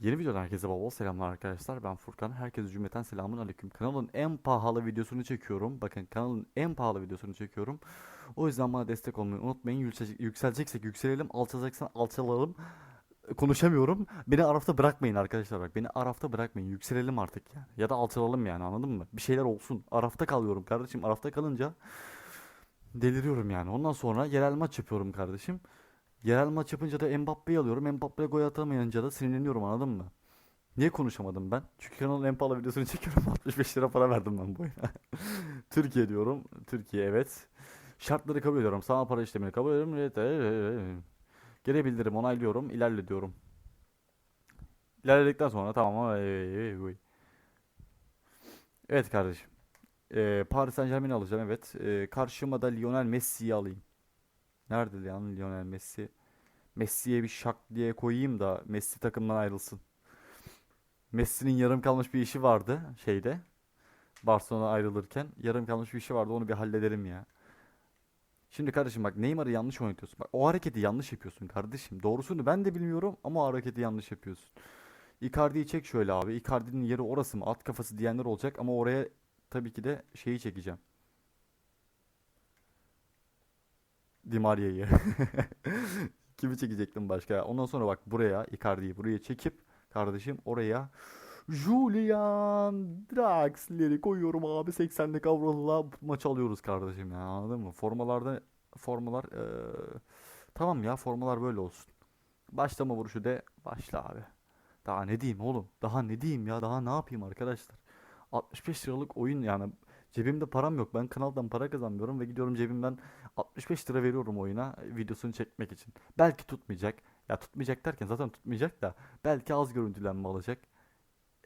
Yeni videodan herkese bol bol selamlar arkadaşlar. Ben Furkan. Herkese cümleten selamun aleyküm. Kanalın en pahalı videosunu çekiyorum. Bakın kanalın en pahalı videosunu çekiyorum. O yüzden bana destek olmayı unutmayın. Yükselecek, yükseleceksek yükselelim, alçalacaksan alçalalım. Konuşamıyorum. Beni arafta bırakmayın arkadaşlar bak. Beni arafta bırakmayın. Yükselelim artık yani. Ya da alçalalım yani anladın mı? Bir şeyler olsun. Arafta kalıyorum kardeşim. Arafta kalınca deliriyorum yani. Ondan sonra yerel maç yapıyorum kardeşim. Yerel maç yapınca da Mbappe'yi alıyorum. Mbappe'ye gol atamayınca da sinirleniyorum anladın mı? Niye konuşamadım ben? Çünkü kanalın pahalı videosunu çekiyorum. 65 lira para verdim ben bu oyuna. Türkiye diyorum. Türkiye evet. Şartları kabul ediyorum. Sana para işlemini kabul ediyorum. Evet, evet. Geri bildirim onaylıyorum. İlerle diyorum. İlerledikten sonra tamam. Evet kardeşim. Ee, Paris Saint-Germain'i alacağım evet. Ee, karşıma da Lionel Messi'yi alayım. Nerede lan Lionel Messi? Messi'ye bir şak diye koyayım da Messi takımdan ayrılsın. Messi'nin yarım kalmış bir işi vardı şeyde. Barcelona ayrılırken yarım kalmış bir işi vardı onu bir hallederim ya. Şimdi kardeşim bak Neymar'ı yanlış oynatıyorsun. Bak o hareketi yanlış yapıyorsun kardeşim. Doğrusunu ben de bilmiyorum ama o hareketi yanlış yapıyorsun. Icardi'yi çek şöyle abi. Icardi'nin yeri orası mı? At kafası diyenler olacak ama oraya tabii ki de şeyi çekeceğim. Di Maria'yı. Kimi çekecektim başka? Ondan sonra bak buraya Icardi'yi buraya çekip kardeşim oraya Julian Draxler'i koyuyorum abi 80'lik Avral'la maç alıyoruz kardeşim ya anladın mı? Formalarda formalar eee, tamam ya formalar böyle olsun. Başlama vuruşu de başla abi. Daha ne diyeyim oğlum? Daha ne diyeyim ya? Daha ne yapayım arkadaşlar? 65 liralık oyun yani cebimde param yok. Ben kanaldan para kazanmıyorum ve gidiyorum cebimden 65 lira veriyorum oyuna videosunu çekmek için. Belki tutmayacak. Ya tutmayacak derken zaten tutmayacak da belki az görüntülenme alacak.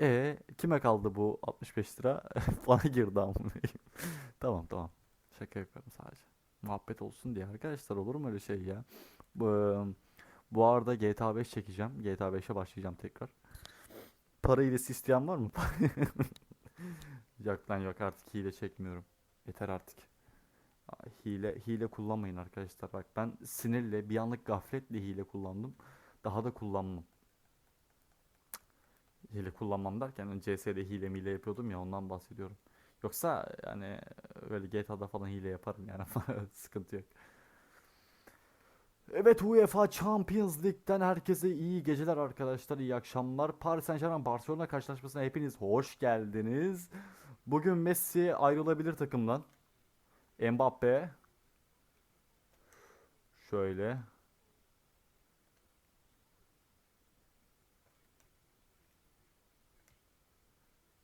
E kime kaldı bu 65 lira? Bana girdi amına. Tamam tamam. Şaka yapıyorum sadece. Muhabbet olsun diye arkadaşlar olur mu öyle şey ya? Bu, bu arada GTA 5 çekeceğim. GTA 5'e başlayacağım tekrar. Para hilesi isteyen var mı? Yok lan yok artık hile çekmiyorum. Yeter artık. Hile hile kullanmayın arkadaşlar. Bak ben sinirle bir anlık gafletle hile kullandım. Daha da kullanmam. Hile kullanmam derken hani CS'de hile mile yapıyordum ya ondan bahsediyorum. Yoksa yani öyle GTA'da falan hile yaparım yani sıkıntı yok. Evet UEFA Champions League'den herkese iyi geceler arkadaşlar, iyi akşamlar. Paris Saint-Germain Barcelona karşılaşmasına hepiniz hoş geldiniz. Bugün Messi ayrılabilir takımdan. Mbappe. Şöyle.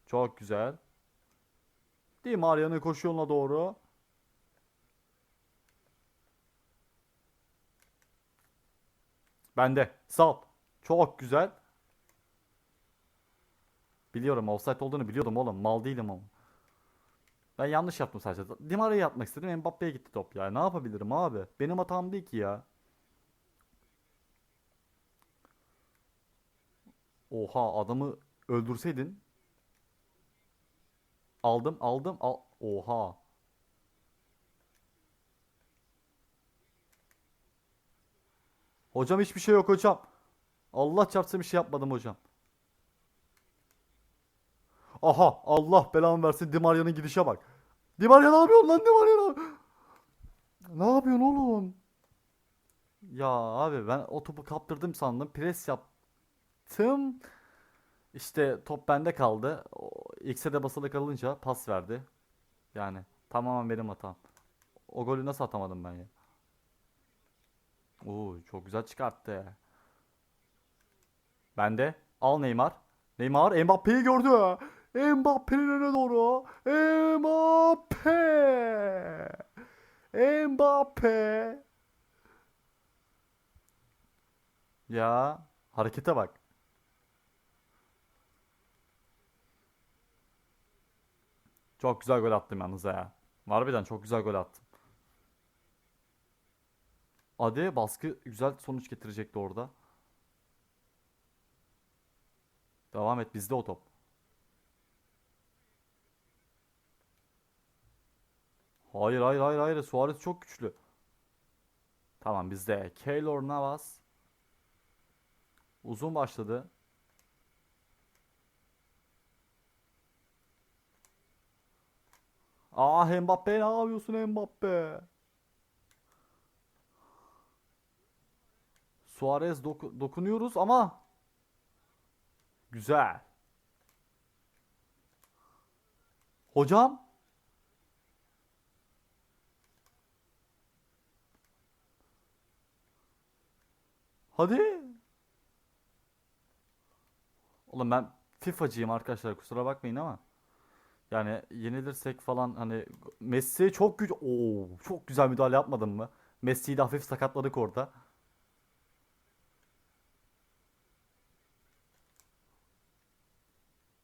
Çok güzel. Di Maria'nın koşu yoluna doğru. Bende. Sal. Çok güzel. Biliyorum offside olduğunu biliyordum oğlum. Mal değilim ama. Ben yanlış yaptım sadece. Di Maria'ya atmak istedim. Mbappe'ye gitti top ya. Ne yapabilirim abi? Benim hatam değil ki ya. Oha adamı öldürseydin. Aldım aldım al. Oha. Hocam hiçbir şey yok hocam. Allah çarpsın bir şey yapmadım hocam. Aha Allah belamı versin Di Maria'nın gidişe bak. Di Maria ne yapıyorsun lan Di Maria? Ne yapıyorsun oğlum? Ya abi ben o topu kaptırdım sandım. Pres yaptım. İşte top bende kaldı. X'e de basılı kalınca pas verdi. Yani tamamen benim hatam. O golü nasıl atamadım ben ya? Oo çok güzel çıkarttı. Bende. Al Neymar. Neymar Mbappe'yi gördü. Mbappe'nin önüne doğru. Mbappe. Mbappe. Ya harekete bak. Çok güzel gol attım yalnız ya. Harbiden çok güzel gol attım. Ade baskı güzel sonuç getirecekti orada. Devam et bizde o top. Hayır hayır hayır hayır. Suarez çok güçlü. Tamam bizde. Keylor Navas. Uzun başladı. Ah Mbappe ne yapıyorsun Mbappe? Suarez doku dokunuyoruz ama güzel. Hocam hadi. Oğlum ben FIFA'cıyım arkadaşlar kusura bakmayın ama yani yenilirsek falan hani Messi çok güç Oo, çok güzel müdahale yapmadın mı? Messi'yi de hafif sakatladık orada.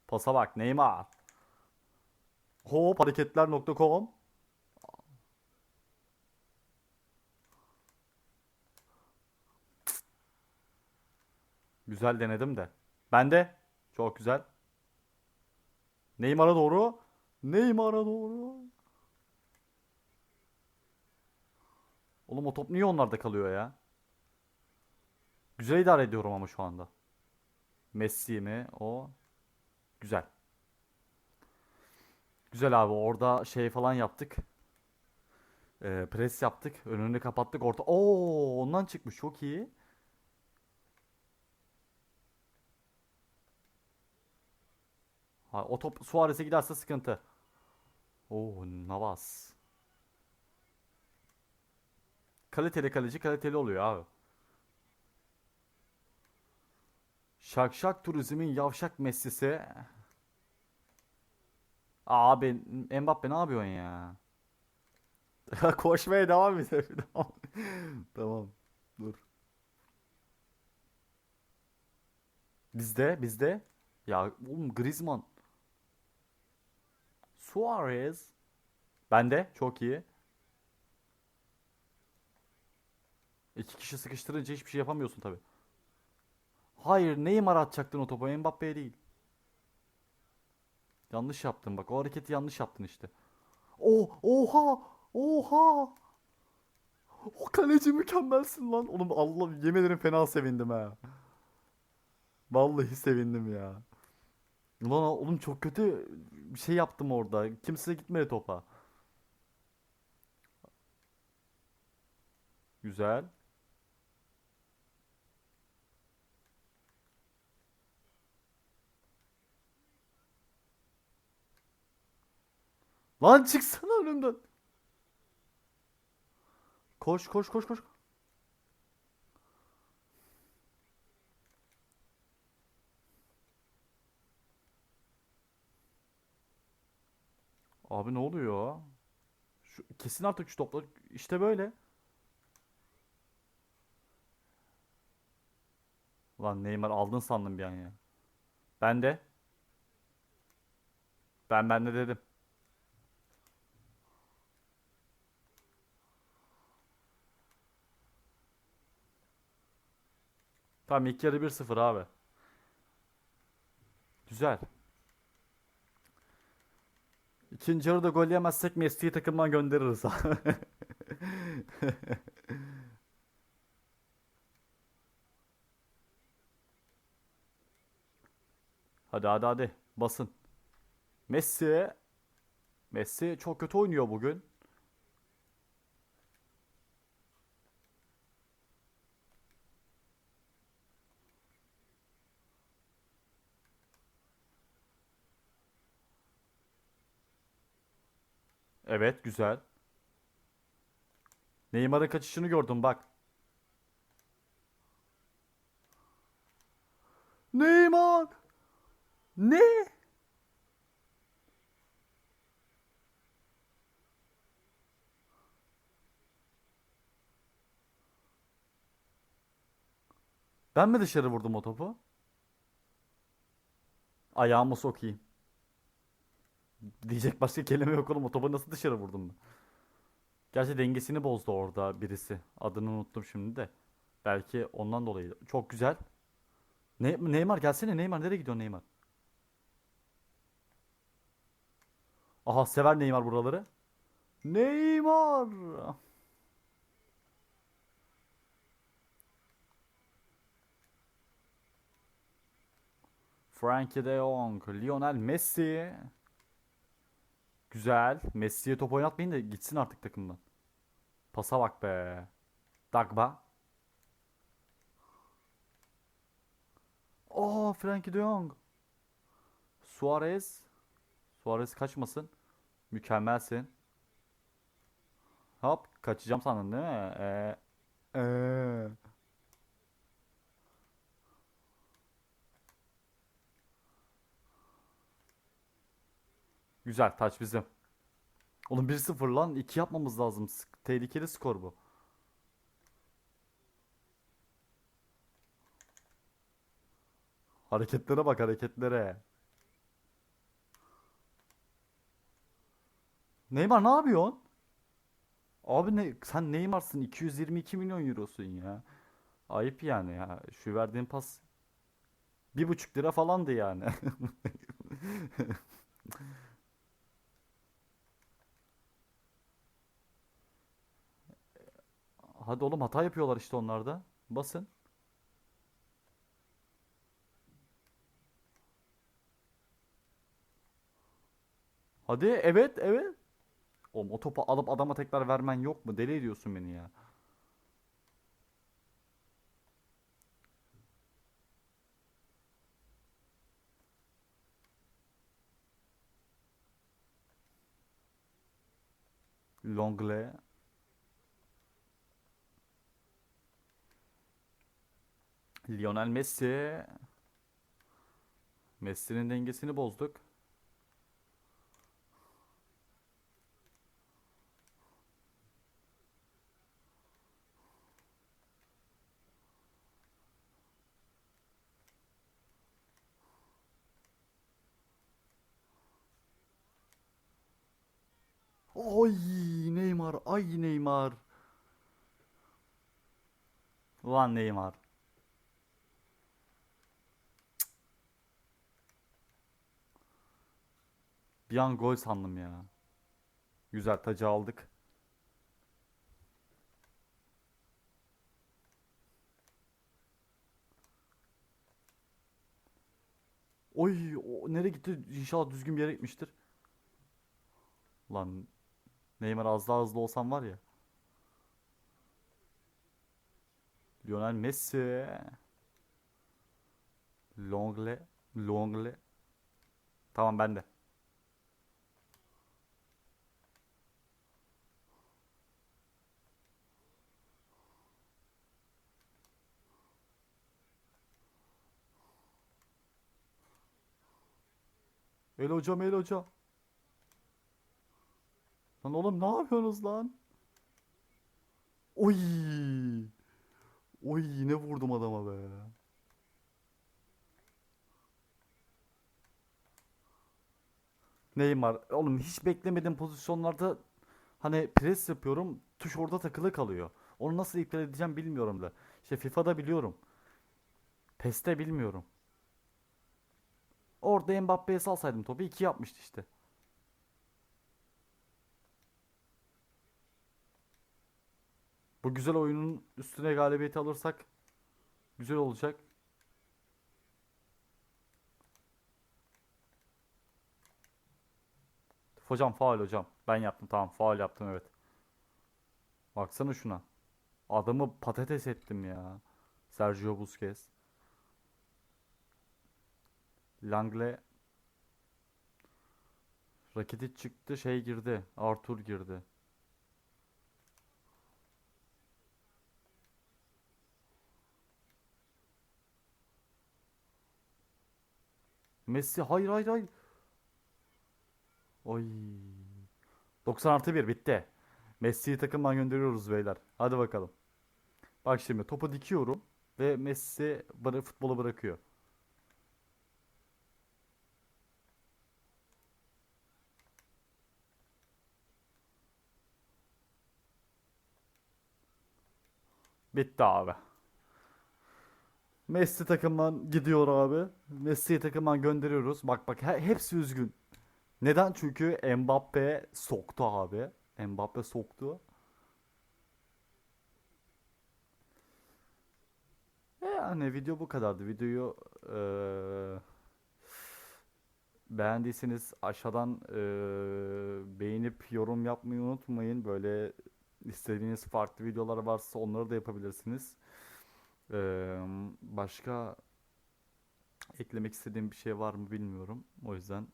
Pasa bak Neymar. Hop hareketler.com Güzel denedim de. Ben de. Çok güzel. Neymar'a doğru. Neymar'a doğru. Oğlum o top niye onlarda kalıyor ya? Güzel idare ediyorum ama şu anda. Messi mi? O. Güzel. Güzel abi orada şey falan yaptık. Ee, pres yaptık. Önünü kapattık. Orta. Oo, ondan çıkmış. Çok iyi. Ha, o top Suarez'e giderse sıkıntı. Oo, Navas. Kaliteli kaleci kaliteli oluyor abi. Şak şak turizmin yavşak Messi'si. Abi Mbappe ne yapıyorsun ya? Koşmaya devam et. Tamam. Dur. Bizde, bizde. Ya oğlum Griezmann. Suarez. Bende. Çok iyi. İki kişi sıkıştırınca hiçbir şey yapamıyorsun tabi. Hayır, Neymar atacaktın o topu, Mbappe'ye değil. Yanlış yaptın bak. O hareketi yanlış yaptın işte. Oh, oha! Oha! O kaleci mükemmelsin lan. Oğlum Allah yemin ederim fena sevindim ha. Vallahi sevindim ya. Ulan oğlum çok kötü bir şey yaptım orada. Kimse gitmedi topa. Güzel. Lan çıksana önümden. Koş koş koş koş. Abi ne oluyor? Şu, kesin artık şu topları. İşte böyle. Lan Neymar aldın sandım bir an ya. Ben de. Ben ben de dedim. Tamam ilk yarı 1-0 abi. Güzel. İkinci yarıda gol yemezsek Messi'yi takımdan göndeririz. Hadi hadi hadi basın. Messi Messi çok kötü oynuyor bugün. Evet güzel. Neymar'ın kaçışını gördüm bak. Neymar! Ne? Ben mi dışarı vurdum o topu? Ayağımı sokayım. Diyecek başka kelime yok oğlum. O topu nasıl dışarı vurdum ben? Gerçi dengesini bozdu orada birisi. Adını unuttum şimdi de. Belki ondan dolayı. Çok güzel. Ne Neymar gelsene Neymar nereye gidiyor Neymar? Aha sever Neymar buraları. Neymar. Frankie de Jong, Lionel Messi. Güzel. Messi'ye top oynatmayın da gitsin artık takımdan. Pasa bak be. Dagba. Oh, Frenkie de Jong. Suarez. Suarez kaçmasın. Mükemmelsin. Hop, kaçacağım sandın değil mi? Ee, ee. Güzel, taç bizim. Oğlum 1-0 lan. 2 yapmamız lazım. Tehlikeli skor bu. Hareketlere bak hareketlere. Neymar ne yapıyorsun? Abi ne sen Neymar'sın 222 milyon eurosun ya. Ayıp yani ya. Şu verdiğin pas bir buçuk lira falandı yani. Hadi oğlum hata yapıyorlar işte onlar da. Basın. Hadi evet evet. Oğlum o topu alıp adama tekrar vermen yok mu? Deli ediyorsun beni ya. Longley. Lionel Messi. Messi'nin dengesini bozduk. Oy Neymar, ay Neymar. Ulan Neymar. Bir an gol sandım ya. Güzel tacı aldık. Oy, o nereye gitti? İnşallah düzgün bir yere gitmiştir. Lan Neymar az daha hızlı olsam var ya. Lionel Messi. Longle. Longle. Tamam ben de. El hocam el hocam. Lan oğlum ne yapıyorsunuz lan? Oy. Oy ne vurdum adama be. Neymar. Oğlum hiç beklemediğim pozisyonlarda hani pres yapıyorum. Tuş orada takılı kalıyor. Onu nasıl iptal edeceğim bilmiyorum da. İşte FIFA'da biliyorum. PES'te bilmiyorum. Orada Mbappe'ye salsaydım topu 2 yapmıştı işte. Bu güzel oyunun üstüne galibiyeti alırsak güzel olacak. Hocam faul hocam. Ben yaptım tamam faul yaptım evet. Baksana şuna. Adamı patates ettim ya. Sergio Busquets. Langle Rakitic çıktı şey girdi. Arthur girdi. Messi hayır hayır hayır. Oy. 90 artı 1 bitti. Messi'yi takımdan gönderiyoruz beyler. Hadi bakalım. Bak şimdi topu dikiyorum ve Messi bana futbolu bırakıyor. Bitti abi. Messi takımdan gidiyor abi. Messi'yi takımdan gönderiyoruz. Bak bak he- hepsi üzgün. Neden? Çünkü Mbappe soktu abi. Mbappe soktu. E Yani video bu kadardı. Videoyu eee, Beğendiyseniz aşağıdan eee, beğenip yorum yapmayı unutmayın. Böyle istediğiniz farklı videolar varsa onları da yapabilirsiniz. Eee, başka eklemek istediğim bir şey var mı bilmiyorum. O yüzden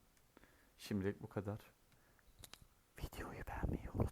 şimdilik bu kadar. Videoyu beğenmeyi unutmayın.